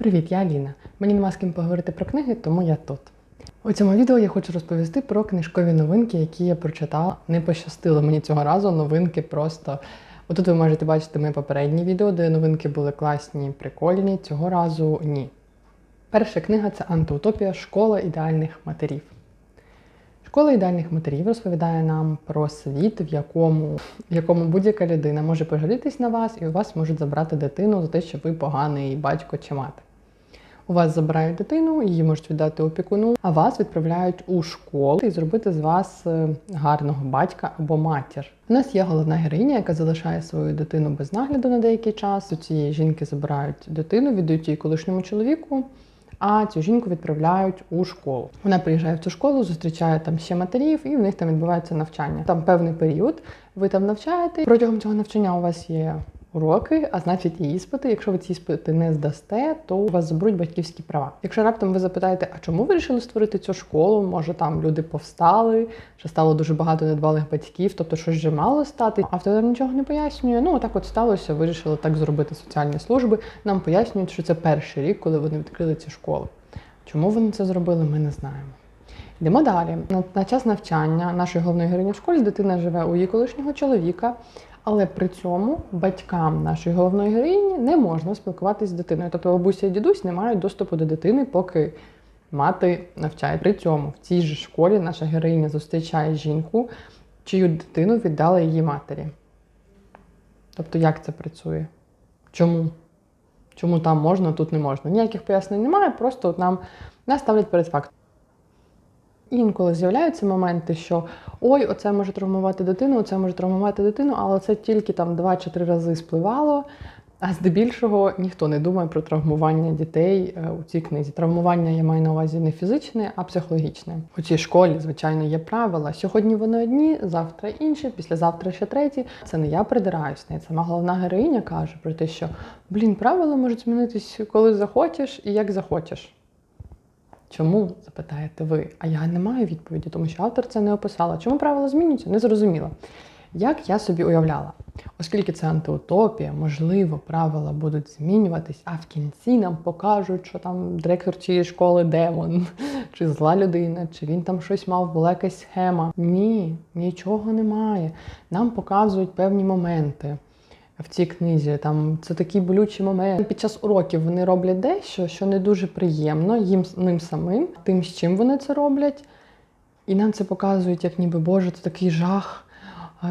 Привіт, я Аліна. Мені нема з ким поговорити про книги, тому я тут. У цьому відео я хочу розповісти про книжкові новинки, які я прочитала. Не пощастило мені цього разу. Новинки просто. Отут ви можете бачити моє попереднє відео, де новинки були класні, прикольні. Цього разу ні. Перша книга це антиутопія Школа ідеальних матерів. Школа ідеальних матерів розповідає нам про світ, в якому, в якому будь-яка людина може пожалітись на вас, і у вас можуть забрати дитину за те, що ви поганий батько чи мати. У вас забирають дитину, її можуть віддати опікуну, а вас відправляють у школу і зробити з вас е, гарного батька або матір. У нас є головна героїня, яка залишає свою дитину без нагляду на деякий час. У цієї жінки забирають дитину, віддають її колишньому чоловіку. А цю жінку відправляють у школу. Вона приїжджає в цю школу, зустрічає там ще матерів, і в них там відбувається навчання. Там певний період, ви там навчаєте. Протягом цього навчання у вас є уроки, а значить і іспити. Якщо ви ці іспити не здасте, то у вас заберуть батьківські права. Якщо раптом ви запитаєте, а чому ви вирішили створити цю школу? Може там люди повстали, що стало дуже багато недбалих батьків, тобто щось вже мало стати. Автор нічого не пояснює. Ну отак от сталося, вирішили так зробити соціальні служби. Нам пояснюють, що це перший рік, коли вони відкрили ці школи. Чому вони це зробили, ми не знаємо. Йдемо далі. На, на час навчання нашої головної героїні в школі дитина живе у її колишнього чоловіка, але при цьому батькам нашої головної героїні не можна спілкуватися з дитиною. Тобто бабуся і дідусь не мають доступу до дитини, поки мати навчає. При цьому в цій же школі наша героїня зустрічає жінку, чию дитину віддала її матері. Тобто, як це працює? Чому? Чому там можна, тут не можна? Ніяких пояснень немає, просто от нам нас ставлять перед фактом. Інколи з'являються моменти, що ой, оце може травмувати дитину, оце може травмувати дитину, але це тільки там два чи три рази спливало. А здебільшого ніхто не думає про травмування дітей е, у цій книзі. Травмування я маю на увазі не фізичне, а психологічне. У цій школі, звичайно, є правила. Сьогодні вони одні, завтра інші, післязавтра ще треті. Це не я придираюсь, не сама головна героїня каже про те, що блін, правила можуть змінитись, коли захочеш і як захочеш. Чому запитаєте ви? А я не маю відповіді, тому що автор це не описала. Чому правила змінюються? Не зрозуміло. Як я собі уявляла, оскільки це антиутопія, можливо, правила будуть змінюватись, а в кінці нам покажуть, що там директор цієї школи демон, чи зла людина, чи він там щось мав, була якась схема. Ні, нічого немає. Нам показують певні моменти. В цій книзі там це такий болючий момент. Під час уроків вони роблять дещо, що не дуже приємно їм ним самим, тим, з чим вони це роблять. І нам це показують, як ніби Боже, це такий жах.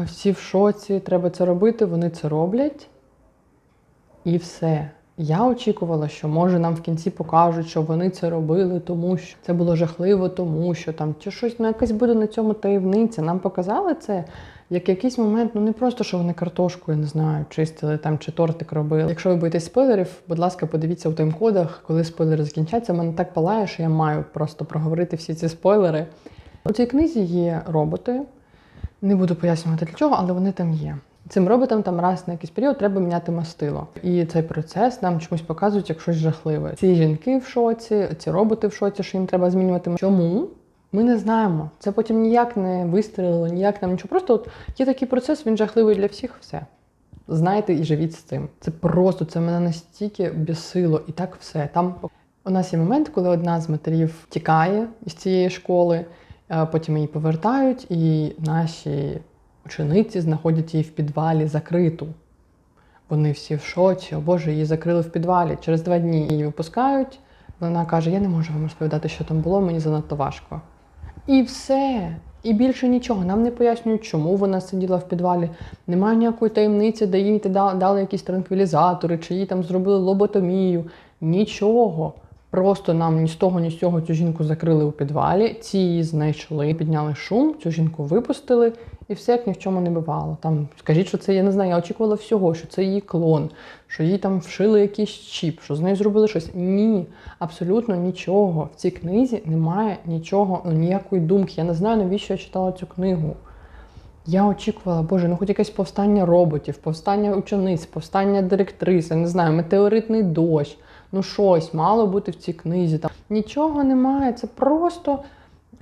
Всі в шоці, треба це робити, вони це роблять. І все. Я очікувала, що може нам в кінці покажуть, що вони це робили, тому що це було жахливо, тому що там чи щось ну якась буде на цьому таємниця. Нам показали це як якийсь момент, ну не просто що вони картошку, я не знаю, чистили там чи тортик робили. Якщо ви боїтесь спойлерів, будь ласка, подивіться у тайм-кодах, коли спойлери закінчаться. Мене так палає, що я маю просто проговорити всі ці спойлери. У цій книзі є роботи. Не буду пояснювати для чого, але вони там є. Цим роботам там раз на якийсь період треба міняти мастило. І цей процес нам чомусь показують як щось жахливе. Ці жінки в шоці, ці роботи в шоці, що їм треба змінювати. Чому? Ми не знаємо. Це потім ніяк не вистрілило, ніяк нам нічого. Просто от є такий процес, він жахливий для всіх, все. Знайте і живіть з цим. Це просто це мене настільки бісило, і так все. Там у нас є момент, коли одна з матерів тікає із цієї школи, потім її повертають, і наші учениці знаходять її в підвалі закриту. Вони всі в шоці, о Боже, її закрили в підвалі. Через два дні її випускають. Вона каже: Я не можу вам розповідати, що там було, мені занадто важко. І все. І більше нічого. Нам не пояснюють, чому вона сиділа в підвалі. Немає ніякої таємниці, де їй дали якісь транквілізатори, чи їй там зробили лоботомію. Нічого. Просто нам ні з того, ні з цього цю жінку закрили у підвалі, ці її знайшли, підняли шум, цю жінку випустили, і все як ні в чому не бувало. Там скажіть, що це я не знаю, я очікувала всього, що це її клон, що їй там вшили якийсь чіп, що з нею зробили щось. Ні, абсолютно нічого. В цій книзі немає нічого, ну, ніякої думки. Я не знаю, навіщо я читала цю книгу. Я очікувала, боже, ну хоч якесь повстання роботів, повстання учениць, повстання директрис, я не знаю, метеоритний дощ. Ну щось мало бути в цій книзі. Там нічого немає. Це просто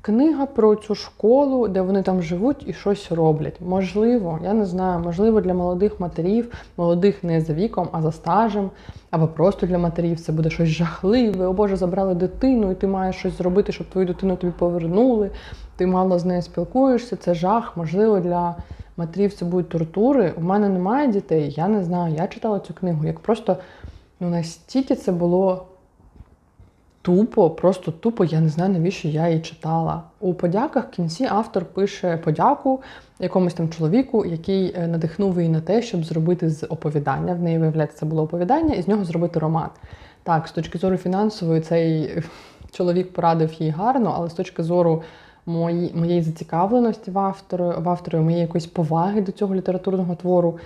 книга про цю школу, де вони там живуть і щось роблять. Можливо, я не знаю, можливо, для молодих матерів, молодих не за віком, а за стажем, або просто для матерів це буде щось жахливе. О Боже, забрали дитину, і ти маєш щось зробити, щоб твою дитину тобі повернули. Ти мало з нею спілкуєшся, це жах. Можливо, для матерів це будуть тортури. У мене немає дітей, я не знаю. Я читала цю книгу. Як просто ну настільки це було тупо, просто тупо, я не знаю, навіщо я її читала. У подяках в кінці автор пише подяку якомусь там чоловіку, який е, надихнув її на те, щоб зробити з оповідання. В неї виявляється, це було оповідання, і з нього зробити роман. Так, з точки зору фінансової, цей чоловік порадив їй гарно, але з точки зору мої, моєї зацікавленості в авторі, в авторі, моєї якоїсь поваги до цього літературного твору,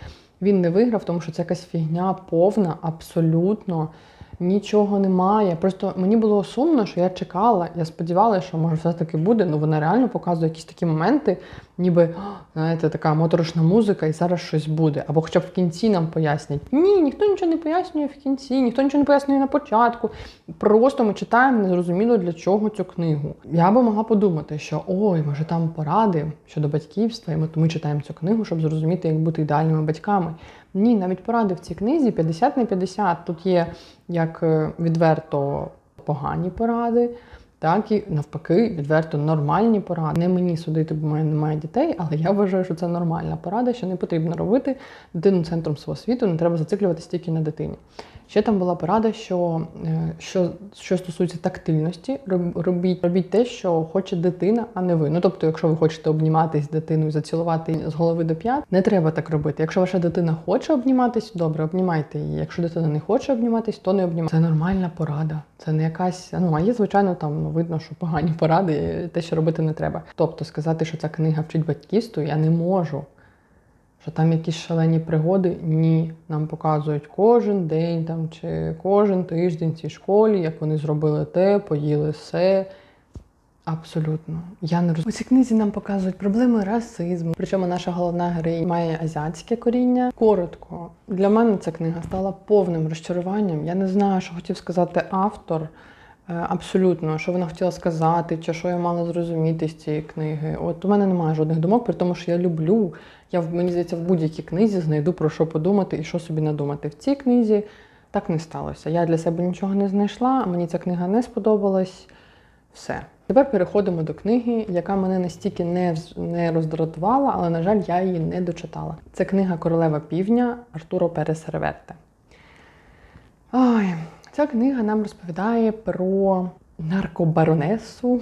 він не виграв, тому що це якась фігня повна, абсолютно. Нічого немає. Просто мені було сумно, що я чекала. Я сподівалася, що може все таки буде. Ну вона реально показує якісь такі моменти, ніби знаєте, така моторошна музика, і зараз щось буде. Або хоча б в кінці нам пояснять. Ні, ніхто нічого не пояснює в кінці, ніхто нічого не пояснює на початку. Просто ми читаємо незрозуміло для чого цю книгу. Я би могла подумати, що ой, може там поради щодо батьківства, і ми, ми читаємо цю книгу, щоб зрозуміти, як бути ідеальними батьками. Ні, навіть поради в цій книзі 50 на 50. Тут є як е, відверто погані поради, так і навпаки, відверто нормальні поради. Не мені судити, бо в мене немає дітей, але я вважаю, що це нормальна порада, що не потрібно робити дитину центром свого світу, не треба зациклюватися тільки на дитині. Ще там була порада, що е, що, що стосується тактильності, роб- робіть, робіть те, що хоче дитина, а не ви. Ну тобто, якщо ви хочете обніматись дитиною, зацілувати з голови до п'ят, не треба так робити. Якщо ваша дитина хоче обніматись, добре, обнімайте її. Якщо дитина не хоче обніматись, то не обнімайте. Це нормальна порада. Це не якась. Ну а є, звичайно, там ну, видно, що погані поради, те, що робити не треба. Тобто сказати, що ця книга вчить батьківству, я не можу. Що там якісь шалені пригоди? Ні. Нам показують кожен день там чи кожен тиждень в цій школі, як вони зробили те, поїли все. Абсолютно. Я не розумію. У цій книзі нам показують проблеми расизму. Причому наша головна героїня має азіатське коріння. Коротко, для мене ця книга стала повним розчаруванням. Я не знаю, що хотів сказати автор. Е, Абсолютно, що вона хотіла сказати, чи що я мала зрозуміти з цієї книги. От у мене немає жодних думок, при тому, що я люблю. Я мені здається, в будь-якій книзі знайду про що подумати і що собі надумати. В цій книзі так не сталося. Я для себе нічого не знайшла, мені ця книга не сподобалась. Все. Тепер переходимо до книги, яка мене настільки не, не роздратувала, але, на жаль, я її не дочитала. Це книга Королева півдня Артуро Перес Реверте. Ой, ця книга нам розповідає про наркобаронесу.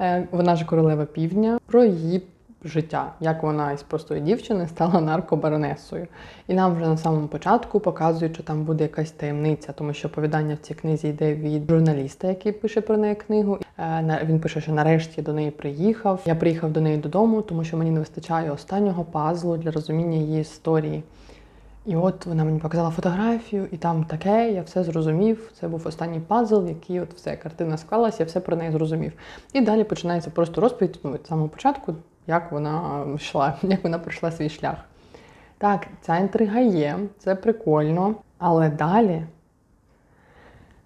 Е, Вона ж королева півдня, про її життя, як вона із простої дівчини стала наркобаронесою. І нам вже на самому початку показують, що там буде якась таємниця, тому що оповідання в цій книзі йде від журналіста, який пише про неї книгу. Е, Він пише, що нарешті до неї приїхав. Я приїхав до неї додому, тому що мені не вистачає останнього пазлу для розуміння її історії. І от вона мені показала фотографію, і там таке, я все зрозумів. Це був останній пазл, який от все, картина склалась, я все про неї зрозумів. І далі починається просто розповідь ну, від самого початку, як вона йшла, як вона пройшла свій шлях. Так, ця інтрига є, це прикольно, але далі.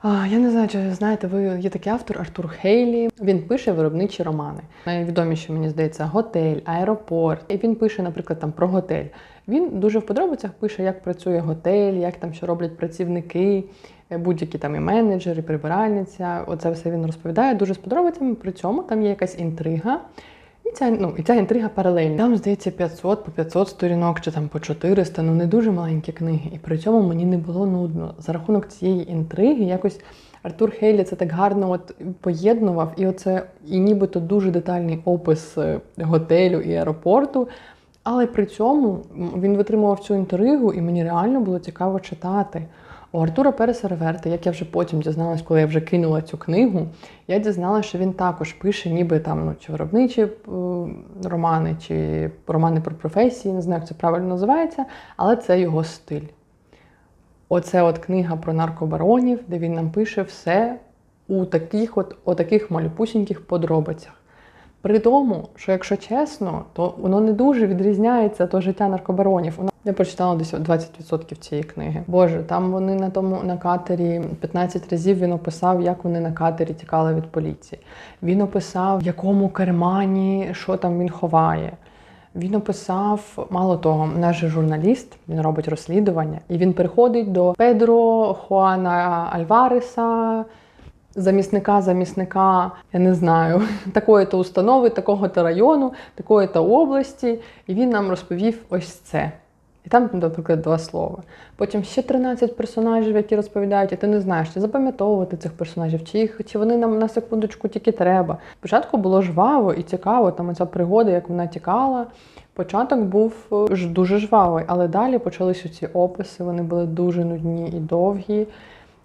Я не знаю, чи знаєте, ви є такий автор Артур Хейлі. Він пише виробничі романи. Найвідоміші, мені здається, готель, аеропорт. І він пише, наприклад, там про готель. Він дуже в подробицях пише, як працює готель, як там що роблять працівники, е, будь-які там і менеджери, і прибиральниця. Оце все він розповідає дуже з подробицями. При цьому там є якась інтрига. І ця, ну, і ця інтрига паралельна. Там, здається, 500 по 500 сторінок чи там по 400, ну не дуже маленькі книги. І при цьому мені не було нудно. За рахунок цієї інтриги якось Артур Хейлі це так гарно от поєднував, і оце і нібито дуже детальний опис е, готелю і аеропорту. Але при цьому він витримував цю інтригу, і мені реально було цікаво читати. У Артура Переса Реверта, як я вже потім дізналась, коли я вже кинула цю книгу, я дізналася, що він також пише, ніби там ну, чи виробничі е, романи, чи романи про професії, не знаю, як це правильно називається, але це його стиль. Оце от книга про наркобаронів, де він нам пише все у таких от, о таких малюпусіньких подробицях. При тому, що якщо чесно, то воно не дуже відрізняється до життя наркобаронів. Я прочитала десь 20% цієї книги. Боже, там вони на тому на катері 15 разів він описав, як вони на катері тікали від поліції. Він описав, в якому кармані, що там він ховає. Він описав, мало того, наш журналіст, він робить розслідування, і він приходить до Педро Хуана Альвареса, замісника, замісника, я не знаю, такої-то установи, такого-то району, такої-то області, і він нам розповів ось це. І там, наприклад, два слова. Потім ще 13 персонажів, які розповідають, і ти не знаєш, чи запам'ятовувати цих персонажів, чи їх, чи вони нам на секундочку тільки треба. Спочатку було жваво і цікаво, там ця пригода, як вона тікала. Початок був е, дуже жвавий, але далі почалися ці описи, вони були дуже нудні і довгі.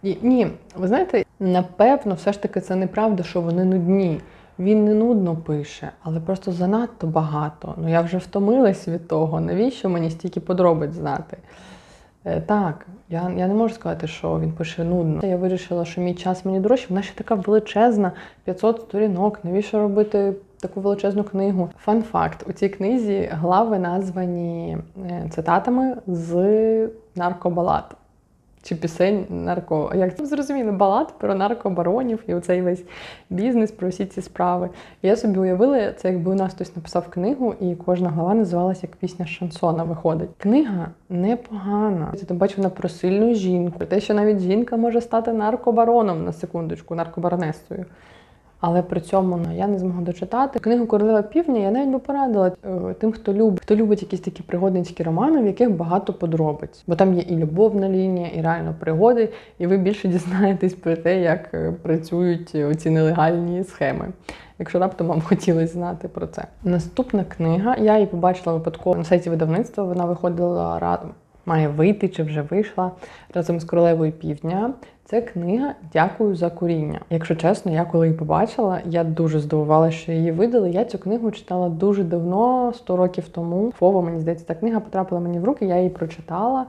І ні, ви знаєте, напевно, все ж таки це неправда, що вони нудні. Він не нудно пише, але просто занадто багато. Ну я вже втомилась від того. Навіщо мені стільки подробиць знати? Е, так, я, я не можу сказати, що він пише нудно. Я вирішила, що мій час мені дорожче. Вона ще така величезна, 500 сторінок. Навіщо робити таку величезну книгу? Фан факт: у цій книзі глави названі е, цитатами з наркобалад. Чи пісень нарко. Як це зрозуміло, балад про наркобаронів і оцей весь бізнес, про всі ці справи. Я собі уявила, це якби у нас хтось написав книгу, і кожна глава називалася як пісня шансона виходить. Книга непогана. Я там бачу вона про сильну жінку, те, що навіть жінка може стати наркобароном на секундочку, наркобаронесою. Але при цьому ну, я не змогла дочитати. Книгу Королева півдня я навіть би порадила е, тим, хто любить, хто любить якісь такі пригодницькі романи, в яких багато подробиць. Бо там є і любовна лінія, і реально пригоди, і ви більше дізнаєтесь про те, як е, працюють оці нелегальні схеми. Якщо раптом вам хотілося знати про це. Наступна книга, я її побачила випадково на сайті видавництва. Вона виходила разом, має вийти чи вже вийшла разом з королевою півдня. Це книга Дякую за куріння. Якщо чесно, я коли її побачила, я дуже здивувалася, що її видали. Я цю книгу читала дуже давно, 100 років тому. Фово, мені здається, та книга потрапила мені в руки, я її прочитала.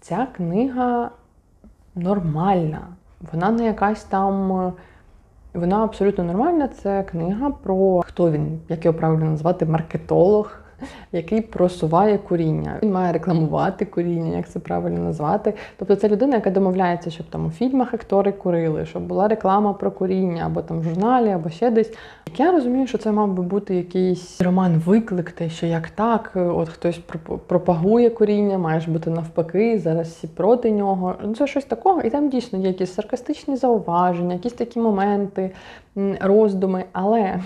Ця книга нормальна. Вона не якась там. Вона абсолютно нормальна. Це книга про хто він, як його правильно назвати, маркетолог, який просуває куріння. Він має рекламувати куріння, як це правильно назвати. Тобто це людина, яка домовляється, щоб там у фільмах актори курили, щоб була реклама про куріння, або там в журналі, або ще десь. Як я розумію, що це мав би бути якийсь роман виклик, те, що як так, от хтось проп- пропагує куріння, маєш бути навпаки, зараз всі проти нього. Ну, Це щось такого. І там дійсно є якісь саркастичні зауваження, якісь такі моменти, роздуми. Але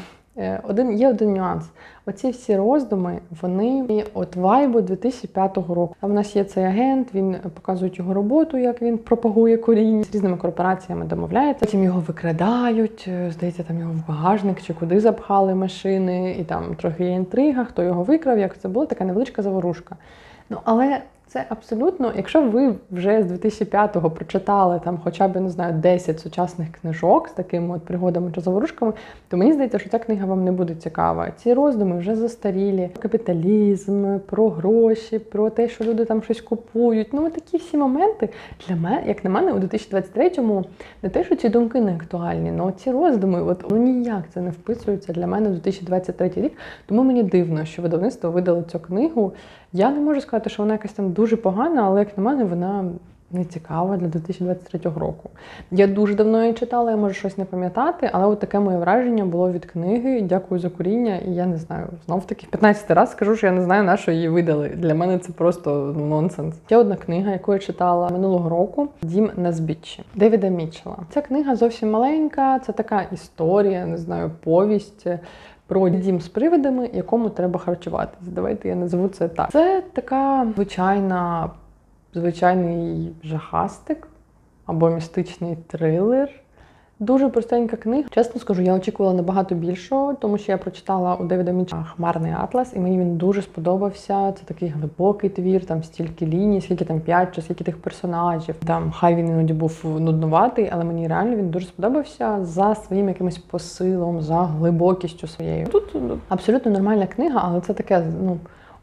один є один нюанс. Оці всі роздуми, вони от вайбу 2005 року. Там у нас є цей агент, він показує його роботу, як він пропагує коріння з різними корпораціями домовляється. Потім його викрадають. е, Здається, там його в багажник чи куди запхали машини, і там трохи є інтрига, хто його викрав, як це була така невеличка заворушка. Ну але це абсолютно, якщо ви вже з 2005-го прочитали там хоча б не знаю 10 сучасних книжок з такими от пригодами чи заворушками, то мені здається, що ця книга вам не буде цікава. Ці роздуми вже застарілі. Про Капіталізм, про гроші, про те, що люди там щось купують. Ну, такі всі моменти для мене, як на мене, у 2023-му не те, що ці думки не актуальні, але ці роздуми, от ну ніяк це не вписується для мене у 2023 рік. Тому мені дивно, що видавництво видало цю книгу. Я не можу сказати, що вона якась там дуже погана, але як на мене, вона не цікава для 2023 року. Я дуже давно її читала, я можу щось не пам'ятати, але от таке моє враження було від книги. Дякую за куріння. І я не знаю, знов таки 15 раз скажу, що я не знаю, на що її видали. Для мене це просто нонсенс. Є одна книга, яку я читала минулого року Дім на збіччі Девіда Мітчелла. Ця книга зовсім маленька, це така історія, не знаю, повість. Про дім з привидами, якому треба харчуватись. Давайте я назву це так. Це така звичайна, звичайний жахастик або містичний трилер. Дуже простенька книга. Чесно скажу, я очікувала набагато більшого, тому що я прочитала у Девіда Міча Хмарний Атлас, і мені він дуже сподобався. Це такий глибокий твір, там стільки ліній, скільки там п'ять чи скільки тих персонажів. Там хай він іноді був нуднуватий, але мені реально він дуже сподобався за своїм якимось посилом, за глибокістю своєю. Тут ну, абсолютно нормальна книга, але це таке, ну.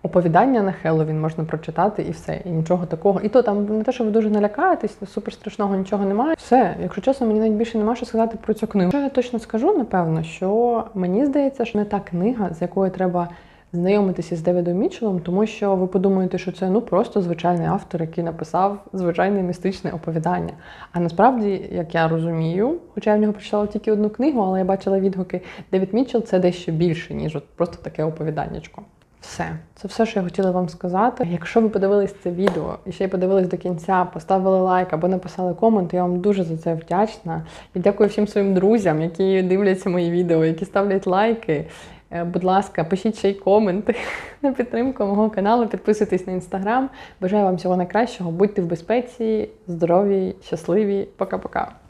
Оповідання на Хеллоуін можна прочитати і все, і нічого такого. І то там не те, що ви дуже налякаєтесь, супер страшного нічого немає. Все, якщо чесно, мені навіть більше нема що сказати про цю книгу. Що я точно скажу, напевно, що мені здається, що не та книга, з якою треба знайомитися з Девідом Мітчеллом, тому що ви подумаєте, що це ну просто звичайний автор, який написав звичайне містичне оповідання. А насправді, як я розумію, хоча я в нього прочитала тільки одну книгу, але я бачила відгуки, Девід Мітчелл це дещо більше, ніж от просто таке оповіданнячко. Все, це все, що я хотіла вам сказати. Якщо ви подивились це відео і ще й подивились до кінця, поставили лайк або написали комент, я вам дуже за це вдячна. І дякую всім своїм друзям, які дивляться мої відео, які ставлять лайки. Е, Будь ласка, пишіть ще й коменти на підтримку мого каналу, підписуйтесь на інстаграм. Бажаю вам всього найкращого. Будьте в безпеці, здорові, щасливі. Пока-пока.